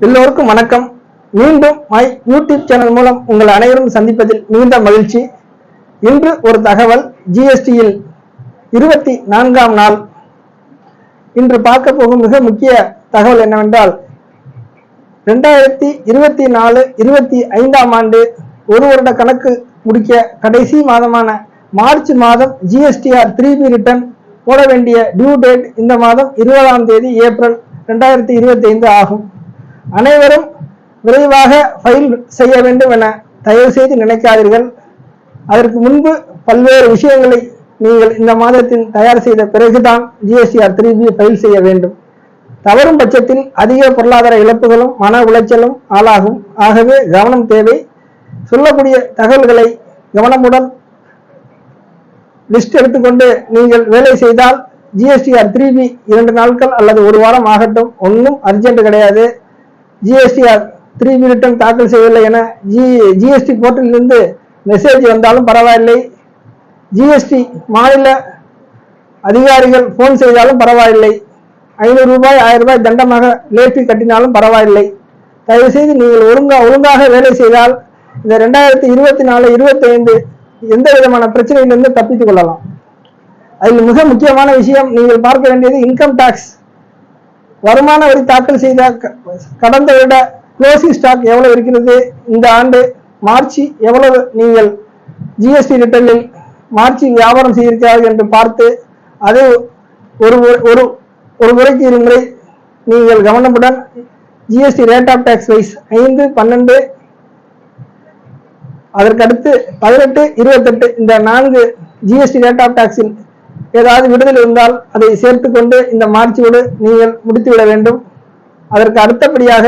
எல்லோருக்கும் வணக்கம். மீண்டும் மை யூடியூப் சேனல் மூலம் உங்கள் அனைவரும் சந்திப்பதில் மிகுந்த மகிழ்ச்சி. இன்று ஒரு தகவல் ஜிஎஸ்டியில் இருபத்தி நான்காம் நாள். இன்று பார்க்க போகும் மிக முக்கிய தகவல் என்னவென்றால் ரெண்டாயிரத்தி இருபத்தி நாலு இருபத்தி ஐந்தாம் ஆண்டு ஒரு வருட கணக்கு முடிக்க கடைசி மாதமான மார்ச் மாதம் ஜிஎஸ்டிஆர் த்ரீ பி ரிட்டர்ன் போட வேண்டிய டியூ டேட் இந்த மாதம் இருபதாம் தேதி ஏப்ரல் ரெண்டாயிரத்தி இருபத்தி ஐந்து ஆகும். அனைவரும் விரைவாக ஃபைல் செய்ய வேண்டும் என தயவு செய்து நினைக்காதீர்கள். அதற்கு முன்பு பல்வேறு விஷயங்களை நீங்கள் இந்த மாதத்தில் தயார் செய்த பிறகுதான் ஜிஎஸ்டிஆர் த்ரீ பி ஃபைல் செய்ய வேண்டும். தவறும் பட்சத்தில் அதிக பொருளாதார இழப்புகளும் மன உளைச்சலும் ஆளாகும். ஆகவே கவனம் தேவை. சொல்லக்கூடிய தகவல்களை கவனமுடன் லிஸ்ட் எடுத்துக்கொண்டு நீங்கள் வேலை செய்தால் ஜிஎஸ்டிஆர் த்ரீ பி இரண்டு நாட்கள் அல்லது ஒரு வாரம் ஆகட்டும். ஒன்றும் அர்ஜென்ட் கிடையாது. ஜிஎஸ்டிஆர் த்ரீ பி ரிட்டர்ன் தாக்கல் செய்யவில்லை என ஜி ஜிஎஸ்டி போர்ட்டலிலிருந்து மெசேஜ் வந்தாலும் பரவாயில்லை. ஜிஎஸ்டி மாநில அதிகாரிகள் ஃபோன் செய்தாலும் பரவாயில்லை. ஐநூறு ரூபாய் ஆயிரம் ரூபாய் தண்டமாக லேட்டி கட்டினாலும் பரவாயில்லை. தயவுசெய்து நீங்கள் ஒழுங்கா ஒழுங்காக வேலை செய்தால் இந்த ரெண்டாயிரத்தி இருபத்தி நாலு இருபத்தைந்து எந்த விதமான பிரச்சனையிலிருந்து தப்பித்துக் கொள்ளலாம். அதில் மிக முக்கியமான விஷயம் நீங்கள் பார்க்க வேண்டியது இன்கம் டாக்ஸ் வருமான வரி தாக்கல் செய்த கடந்த விட க்ளோசிங் ஸ்டாக் எவ்வளவு இருக்கிறது? இந்த ஆண்டு மார்ச் எவ்வளவு? நீங்கள் ஜிஎஸ்டி ரிட்டர்னில் மார்ச் வியாபாரம் செய்திருக்கிறார்கள் என்று பார்த்து அதை ஒரு ஒரு ஒரு முறைக்கு இரு முறை நீங்கள் கவனமுடன் GST rate of tax wise ஐந்து பன்னெண்டு அதற்கடுத்து பதினெட்டு இருபத்தெட்டு இந்த நான்கு ஜிஎஸ்டி ரேட் ஆஃப் டேக்ஸின் ஏதாவது விடுதல் இருந்தால் அதை சேர்த்துக்கொண்டு இந்த மார்ச்சோடு நீங்கள் முடித்துவிட வேண்டும். அதற்கு அடுத்தபடியாக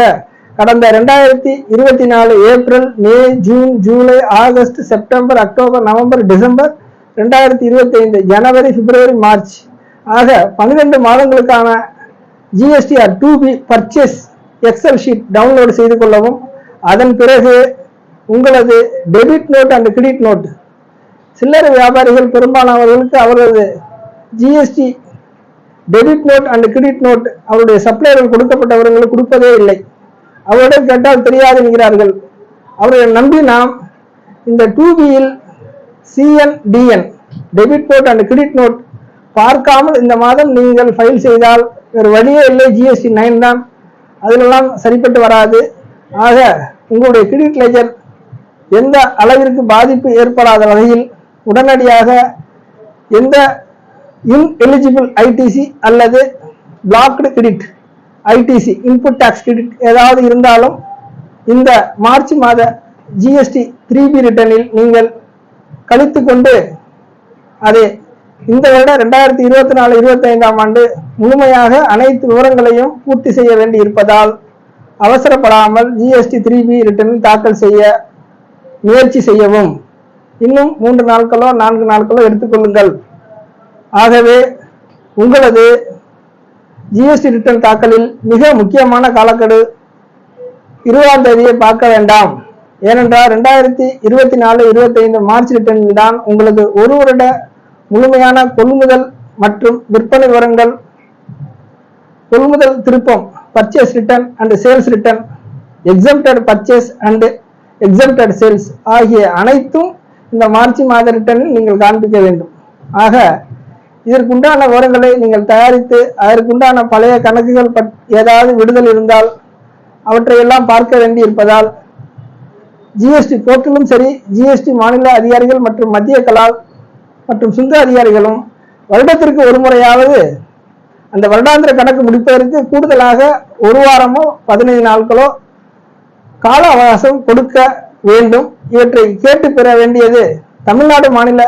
கடந்த ரெண்டாயிரத்தி இருபத்தி நாலு April May June July August September October November December ரெண்டாயிரத்தி இருபத்தி ஐந்து ஜனவரி பிப்ரவரி மார்ச். ஆக பன்னிரெண்டு மாதங்களுக்கான GSTR two B purchase excel sheet download செய்து கொள்ளவும் அதன் பிறகு உங்களது debit note and credit note. சில்லறை வியாபாரிகள் பெரும்பாலானவர்களுக்கு அவரது GST debit note and credit note அவருடைய சப்ளையர்கள் கொடுக்கப்பட்டவர்களுக்கு கொடுப்பதே இல்லை. அவரிடம் கேட்டால் தெரியாது என்கிறார்கள் அவர்களை நம்பி நாம் இந்த டூபியில் சிஎன்டிஎன் debit note and credit note பார்க்காமல் இந்த மாதம் நீங்கள் ஃபைல் செய்தால் வேறு வழியே இல்லை. ஜிஎஸ்டி நைன் தான். அதிலெல்லாம் சரிப்பட்டு வராது. ஆக உங்களுடைய கிரெடிட் லெஜர் எந்த அளவிற்கு பாதிப்பு ஏற்படாத வகையில் உடனடியாக எந்த இன்எலிஜிபிள் ஐடிசி அல்லது blocked credit ITC input tax credit ஏதாவது இருந்தாலும் இந்த மார்ச் மாத ஜிஎஸ்டி த்ரீ பி ரிட்டர்னில் நீங்கள் கழித்து கொண்டு அதை இந்த வருட ரெண்டாயிரத்தி இருபத்தி நாலு இருபத்தி ஐந்தாம் ஆண்டு முழுமையாக அனைத்து விவரங்களையும் பூர்த்தி செய்ய வேண்டி இருப்பதால் அவசரப்படாமல் ஜிஎஸ்டி த்ரீ பி ரிட்டர்னில் தாக்கல் செய்ய முயற்சி செய்யவும். இன்னும் மூன்று நாட்களோ நான்கு நாட்களோ எடுத்துக்கொள்ளுங்கள் ஆகவே உங்களது ஜிஎஸ்டி ரிட்டர்ன் தாக்கலில் மிக முக்கியமான காலக்கெடு இருபதாம் தேதியை பார்க்க வேண்டாம். ஏனென்றால் ரெண்டாயிரத்தி இருபத்தி நாலு இருபத்தைந்து மார்ச் ரிட்டர்னில் தான் உங்களது ஒரு வருட முழுமையான கொள்முதல் மற்றும் விற்பனை விவரங்கள் கொள்முதல் திருப்பம் purchase return and sales return exempted purchase and exempted sales ஆகிய அனைத்தும் இந்த மார்ச் மாத ரிட்டர்னில் நீங்கள் காண்பிக்க வேண்டும். ஆக இதற்குண்டான விவரங்களை நீங்கள் தயாரித்து அதற்குண்டான பழைய கணக்குகள் பட் ஏதாவது விடுதல் இருந்தால் அவற்றையெல்லாம் பார்க்க வேண்டி இருப்பதால் ஜிஎஸ்டி போர்ட்டலும் சரி ஜிஎஸ்டி மாநில அதிகாரிகள் மற்றும் மத்திய கலால் மற்றும் சுங்க அதிகாரிகளும் வருடத்திற்கு ஒரு முறையாவது அந்த வருடாந்திர கணக்கு முடிப்பதற்கு கூடுதலாக ஒரு வாரமோ பதினைந்து நாட்களோ கால அவகாசம் கொடுக்க வேண்டும். இவற்றை கேட்டு பெற வேண்டியது தமிழ்நாடு மாநில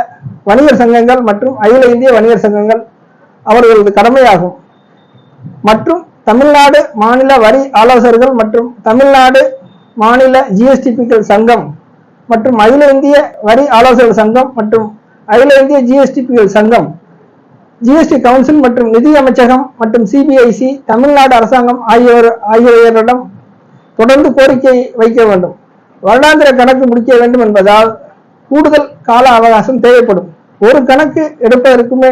வணிகர் சங்கங்கள் மற்றும் அகில இந்திய வணிகர் சங்கங்கள் அவர்களது கடமையாகும். மற்றும் தமிழ்நாடு மாநில வரி ஆலோசகர்கள் மற்றும் தமிழ்நாடு மாநில ஜிஎஸ்டிபிக்கள் சங்கம் மற்றும் அகில இந்திய வரி ஆலோசகர் சங்கம் மற்றும் அகில இந்திய ஜிஎஸ்டிபிகள் சங்கம் ஜிஎஸ்டி கவுன்சில் மற்றும் நிதி அமைச்சகம் மற்றும் சிபிஐசி தமிழ்நாடு அரசாங்கம் ஆகியோர் ஆகியோரிடம் தொடர்ந்து கோரிக்கை வைக்க வேண்டும். வருடாந்திர கணக்கு முடிக்க வேண்டும் என்பதால் கூடுதல் கால அவகாசம் தேவைப்படும். ஒரு கணக்கு எடுப்பதற்குமே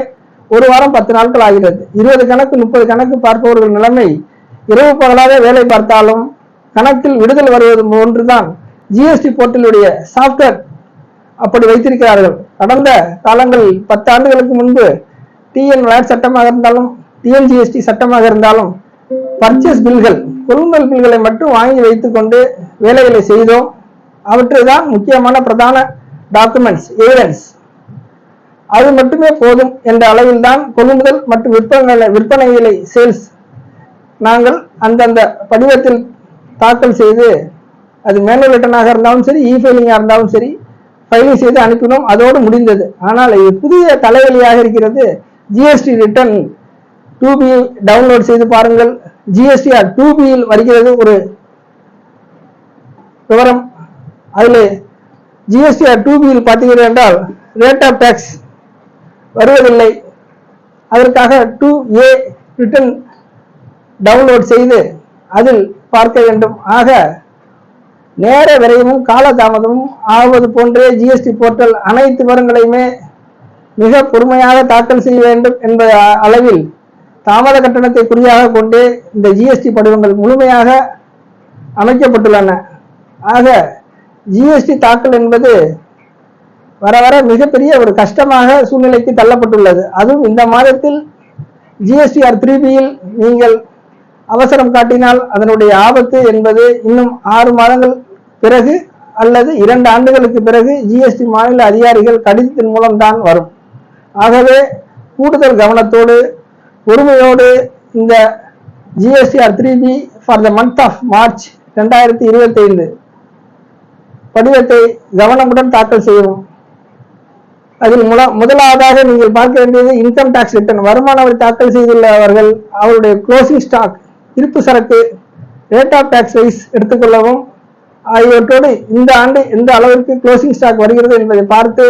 ஒரு வாரம் பத்து நாட்கள் ஆகிறது. இருபது கணக்கு முப்பது கணக்கு பார்ப்பவர்கள் நிலைமை இரவு பகலாக வேலை பார்த்தாலும் கணக்கில் விடுதல் வருவது போன்றுதான் ஜிஎஸ்டி போர்ட்டலுடைய சாப்ட்வேர் அப்படி வைத்திருக்கிறார்கள். கடந்த காலங்களில் பத்து ஆண்டுகளுக்கு முன்பு டிஎன் வேட் சட்டமாக இருந்தாலும் டிஎன்ஜிஎஸ்டி சட்டமாக இருந்தாலும் பர்ச்சேஸ் பில்கள் கொள்முதல் பில்களை மட்டும் வாங்கி வைத்துக்கொண்டு வேலைகளை செய்தோம். அவற்றை தான் முக்கியமான பிரதான டாக்குமெண்ட்ஸ் எவிடன்ஸ் அது மட்டுமே போதும் என்ற அளவில் தான் கொள்முதல் மற்றும் விற்பனை விற்பனை விலை சேல்ஸ் நாங்கள் அந்தந்த படிவத்தில் தாக்கல் செய்து அது மேனுவல் ரிட்டனாக இருந்தாலும் சரி இ ஃபைலிங்காக இருந்தாலும் சரி ஃபைலிங் செய்து அனுப்பினோம். அதோடு முடிந்தது. ஆனால் இது புதிய தலைவலியாக இருக்கிறது. GST return two B download செய்து பாருங்கள். ஜிஎஸ்டிஆர் டூ பியில் வருகிறது ஒரு விவரம். அதில் ஜிஎஸ்டிஆர் டூ பியில் பார்த்தீர்கள் என்றால் ரேட் ஆஃப் டேக்ஸ் வருவதில்லை. அதற்காக டூ ஏ ரிட்டர்ன் டவுன்லோட் செய்து அதில் பார்க்க வேண்டும். ஆக நேர விரைவும் காலதாமதமும் ஆவது போன்றே ஜிஎஸ்டி போர்ட்டல் அனைத்து விவரங்களையுமே மிக பொறுமையாக தாக்கல் செய்ய வேண்டும் என்ற அளவில் தாமத கட்டணத்தை குறியாக கொண்டு இந்த ஜிஎஸ்டி படிவங்கள் முழுமையாக அமைக்கப்பட்டுள்ளன. ஆக ஜிஎஸ்டி தாக்கல் என்பது வர வர மிகப்பெரிய ஒரு கஷ்டமாக சூழ்நிலைக்கு தள்ளப்பட்டுள்ளது. அதுவும் இந்த மாதத்தில் ஜிஎஸ்டிஆர் த்ரீ பியில் நீங்கள் அவசரம் காட்டினால் அதனுடைய ஆபத்து என்பது இன்னும் ஆறு மாதங்கள் பிறகு அல்லது இரண்டு ஆண்டுகளுக்கு பிறகு ஜிஎஸ்டி மாநில அதிகாரிகள் கடிதத்தின் மூலம்தான் வரும். ஆகவே கூடுதல் கவனத்தோடு பொறுமையோடு இந்த GSTR three B for the month of March ரெண்டாயிரத்தி இருபத்தி ஐந்து படிவத்தை கவனமுடன் தாக்கல் செய்யவும். அதில் முல முதலாவதாக நீங்கள் பார்க்க வேண்டியது இன்கம் டாக்ஸ் ரிட்டர்ன் வருமான வரி தாக்கல் செய்துள்ளவர்கள் அவருடைய க்ளோசிங் ஸ்டாக் இருப்பு சரக்கு ரேட் ஆஃப் டாக்ஸ் வைஸ் எடுத்துக்கொள்ளவும் ஆகியவற்றோடு இந்த ஆண்டு எந்த அளவிற்கு க்ளோசிங் ஸ்டாக் வருகிறது என்பதை பார்த்து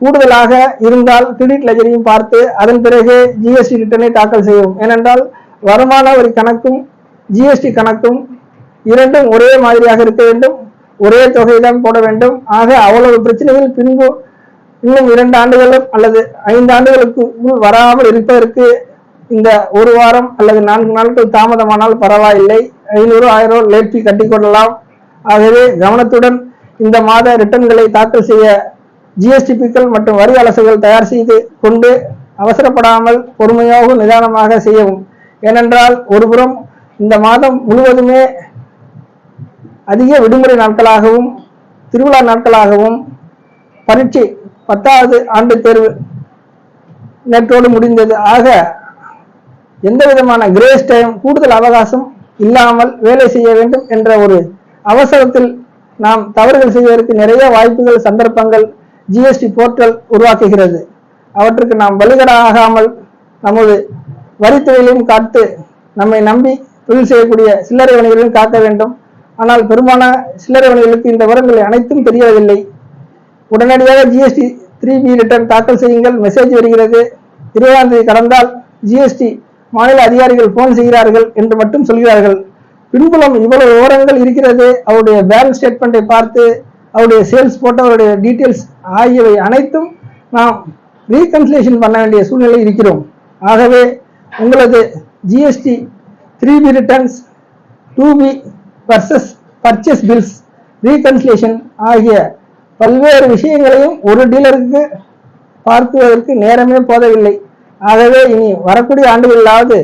கூடுதலாக இருந்தால் கிரெடிட் லெஜரையும் பார்த்து அதன் பிறகு ஜிஎஸ்டி ரிட்டர்னை தாக்கல் செய்யவும். ஏனென்றால் வருமான வரி கணக்கும் ஜிஎஸ்டி கணக்கும் இரண்டும் ஒரே மாதிரியாக இருக்க வேண்டும். ஒரே தொகை தான் போட வேண்டும். ஆக அவ்வளவு பிரச்சனைகள் பின்பு இன்னும் இரண்டு ஆண்டுகளும் அல்லது ஐந்து ஆண்டுகளுக்கு முன் வராமல் இருப்பதற்கு இந்த ஒரு வாரம் அல்லது நான்கு நாட்கள் தாமதமானால் பரவாயில்லை. ஐநூறு ஆயிரம் லேட் ஃபீ கட்டிக்கொள்ளலாம். ஆகவே கவனத்துடன் இந்த மாத ரிட்டர்ன்களை தாக்கல் செய்ய ஜிஎஸ்டிபிக்கள் மற்றும் வரி அலசுகள் தயார் செய்து கொண்டு அவசரப்படாமல் பொறுமையாகவும் நிதானமாக செய்யவும். ஏனென்றால் ஒருபுறம் இந்த மாதம் முழுவதுமே அதிக விடுமுறை நாட்களாகவும் திருவிழா நாட்களாகவும் பரீட்சை பத்தாவது ஆண்டு தேர்வு நேற்றோடு முடிந்தது. ஆக எந்த விதமான கிரேஸ் டைம் கூடுதல் அவகாசம் இல்லாமல் வேலை செய்ய வேண்டும் என்ற ஒரு அவசரத்தில் நாம் தவறுகள் செய்வதற்கு நிறைய வாய்ப்புகள் சந்தர்ப்பங்கள் ஜிஎஸ்டி போர்ட்டல் உருவாக்குகிறது. அவற்றுக்கு நாம் பலிகடாகாமல் நமது வரித்துறையிலையும் காத்து நம்மை நம்பி தொழில் செய்யக்கூடிய சில்லறை வணிகர்களையும் காக்க வேண்டும். ஆனால் பெரும்பாலான சில்லறை வணிகர்களுக்கு இந்த விவரங்கள் அனைத்தும் தெரியவில்லை உடனடியாக ஜிஎஸ்டி த்ரீ பி ரிட்டர்ன் தாக்கல் செய்யுங்கள். மெசேஜ் வருகிறது. இருபதாம் தேதி கடந்தால் ஜிஎஸ்டி மாநில அதிகாரிகள் போன் செய்கிறார்கள் என்று மட்டும் சொல்கிறார்கள். பின்புலம் இவ்வளவு விவரங்கள் இருக்கிறது. அவருடைய பேங்க் ஸ்டேட்மெண்ட்டை பார்த்து அவருடைய சேல்ஸ் போட்டவருடைய டீட்டெயில்ஸ் ஆகியவை அனைத்தும் நாம் ரீகன்சிலேஷன் பண்ண வேண்டிய சூழ்நிலை இருக்கிறோம். ஆகவே உங்களது GST three B returns two B purchase purchase bills reconciliation ஆகிய பல்வேறு விஷயங்களையும் ஒரு டீலருக்கு பார்க்குவதற்கு நேரமே போதவில்லை. ஆகவே இனி வரக்கூடிய ஆண்டுகளிலாவது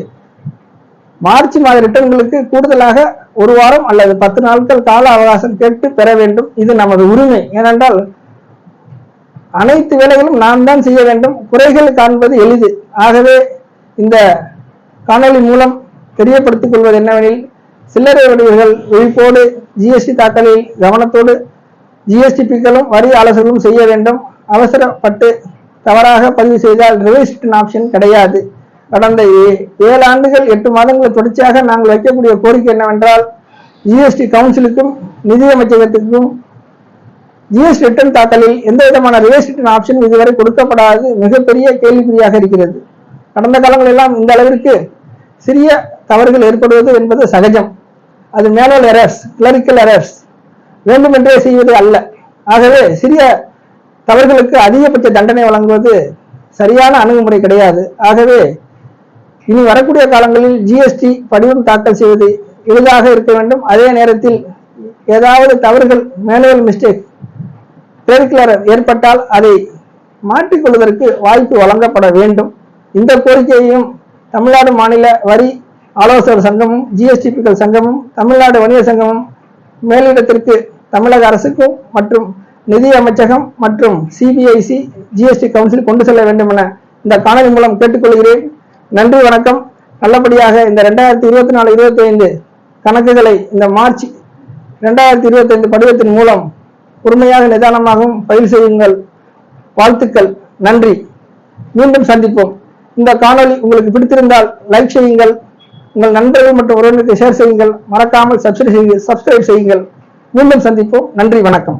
மார்ச் மாத ரிட்டர்ன்களுக்கு கூடுதலாக ஒரு வாரம் அல்லது பத்து நாட்கள் கால அவகாசம் கேட்டு பெற வேண்டும். இது நமது உரிமை. ஏனென்றால் அனைத்து வேலைகளும் நாம் தான் செய்ய வேண்டும். குறைகள் காண்பது எளிது. ஆகவே இந்த காணொலி மூலம் தெரியப்படுத்திக் கொள்வது என்னவெனில் சில்லறை வணிகர்கள் விழிப்போடு ஜிஎஸ்டி தாக்கலில் கவனத்தோடு ஜிஎஸ்டி பிக்களும் வரி ஆலோசனைகளும் செய்ய வேண்டும். அவசரப்பட்டு தவறாக பதிவு செய்தால் ரிவைஸ்டன் ஆப்ஷன் கிடையாது. கடந்த ஏ- ஏழு ஆண்டுகள் எட்டு மாதங்கள் தொடர்ச்சியாக நாங்கள் வைக்கக்கூடிய கோரிக்கை என்னவென்றால் ஜிஎஸ்டி கவுன்சிலுக்கும் நிதியமைச்சகத்துக்கும் ஜிஎஸ்டி ரிட்டர்ன் தாக்கலில் எந்த விதமான ரிவர்ஸ் ரிட்டர்ன் ஆப்ஷன் இதுவரை கொடுக்கப்படாது மிகப்பெரிய கேள்விக்குறியாக இருக்கிறது. கடந்த காலங்களெல்லாம் இந்த அளவிற்கு சிறிய தவறுகள் ஏற்படுவது என்பது சகஜம். அது மேனுவல் எரர்ஸ் கிளரிக்கல் எரர்ஸ் வேண்டுமென்றே செய்வது அல்ல. ஆகவே சிறிய தவறுகளுக்கு அதிகபட்ச தண்டனை வழங்குவது சரியான அணுகுமுறை கிடையாது. ஆகவே இனி வரக்கூடிய காலங்களில் ஜிஎஸ்டி படிவம் தாக்கல் செய்வது எளிதாக இருக்க வேண்டும். அதே நேரத்தில் ஏதாவது தவறுகள் மேனுவல் மிஸ்டேக் கிளரிக்கலர் ஏற்பட்டால் அதை மாற்றிக்கொள்வதற்கு வாய்ப்பு வழங்கப்பட வேண்டும். இந்த கோரிக்கையையும் தமிழ்நாடு மாநில வரி ஆலோசகர் சங்கமும் ஜிஎஸ்டிபிக்கள் சங்கமும் தமிழ்நாடு வணிக சங்கமும் மேலிடத்திற்கு தமிழக அரசுக்கும் மற்றும் நிதி அமைச்சகம் மற்றும் சிபிஐசி ஜிஎஸ்டி கவுன்சில் கொண்டு செல்ல வேண்டும் என இந்த காணொலி மூலம் கேட்டுக்கொள்கிறேன். நன்றி வணக்கம். நல்லபடியாக இந்த ரெண்டாயிரத்தி இருபத்தி நாலு இருபத்தி ஐந்து கணக்குகளை இந்த மார்ச் ரெண்டாயிரத்தி இருபத்தி ஐந்து படிவத்தின் மூலம் பொறுமையாக நிதானமாகவும் பயில் செய்யுங்கள். வாழ்த்துக்கள். நன்றி. மீண்டும் சந்திப்போம். இந்த காணொலி உங்களுக்கு பிடித்திருந்தால் லைக் செய்யுங்கள். உங்கள் நண்பர்கள் மற்றும் உறவினருக்கு ஷேர் செய்யுங்கள். மறக்காமல் சப்ஸ்கிரைப் செய்யுங்கள் சப்ஸ்கிரைப் செய்யுங்கள். மீண்டும் சந்திப்போம். நன்றி வணக்கம்.